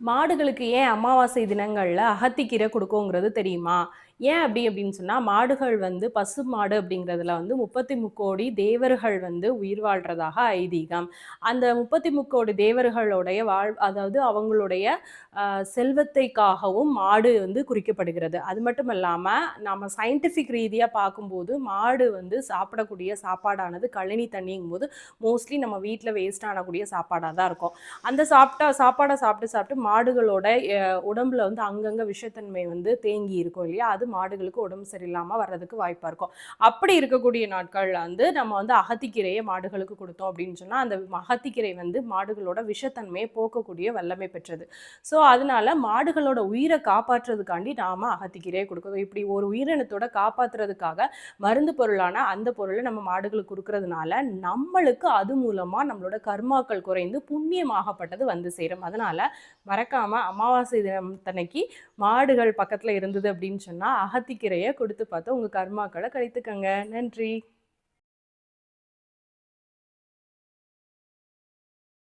மாடுகளுக்கு ஏன் அமாவாசை தினங்களில் அகத்திக்கீரை கொடுக்குங்கிறது தெரியுமா? ஏன் அப்படி அப்படின்னு சொன்னால் மாடுகள் வந்து பசு மாடு அப்படிங்கிறதுல வந்து முப்பத்தி முக்கோடி தேவர்கள் வந்து உயிர் வாழ்றதாக ஐதீகம். அந்த முப்பத்தி முக்கோடி தேவர்களுடைய வாழ் அதாவது அவங்களுடைய செல்வத்தைக்காகவும் மாடு வந்து குறிக்கப்படுகிறது. அது மட்டும் இல்லாமல் நம்ம சயின்டிஃபிக் ரீதியாக பார்க்கும்போது மாடு வந்து சாப்பிடக்கூடிய சாப்பாடானது கழனி தண்ணிங்கும் போது மோஸ்ட்லி நம்ம வீட்டில் வேஸ்ட் ஆனக்கூடிய சாப்பாடாக தான் இருக்கும். அந்த சாப்பிட்டா சாப்பாடை சாப்பிட்டு சாப்பிட்டு மாடுகளோட உடம்புல வந்து அங்கங்கே விஷத்தன்மை வந்து தேங்கி இருக்கும் இல்லையா? அது மாடுகளுக்கு உடம்பு சரியில்லாமல் வர்றதுக்கு வாய்ப்பாக இருக்கும். அப்படி இருக்கக்கூடிய நாட்களில் வந்து நம்ம வந்து அகத்திக்கீரையை மாடுகளுக்கு கொடுத்தோம் அப்படின்னு சொன்னால் அந்த அகத்திக்கீரை வந்து மாடுகளோட விஷத்தன்மையை போக்கக்கூடிய வல்லமை பெற்றது. ஸோ அதனால மாடுகளோட உயிரை காப்பாற்றுறதுக்காண்டி நாம் அகத்திக்கீரையை கொடுக்கணும் இப்படி ஒரு உயிரினத்தோட காப்பாற்றுறதுக்காக மருந்து பொருளான அந்த பொருளை நம்ம மாடுகளுக்கு கொடுக்கறதுனால நம்மளுக்கு அது மூலமாக நம்மளோட கர்மாக்கள் குறைந்து புண்ணியமாகப்பட்டது வந்து சேரும். அதனால் மறக்காமல் அமாவாசை தினம் தன்னைக்கு மாடுகள் பக்கத்தில் இருந்தது அப்படின்னு சொன்னால் அகத்திக்கீரையை கொடுத்து பார்த்து உங்கள் கர்மாக்களை கழித்துக்கங்க. நன்றி.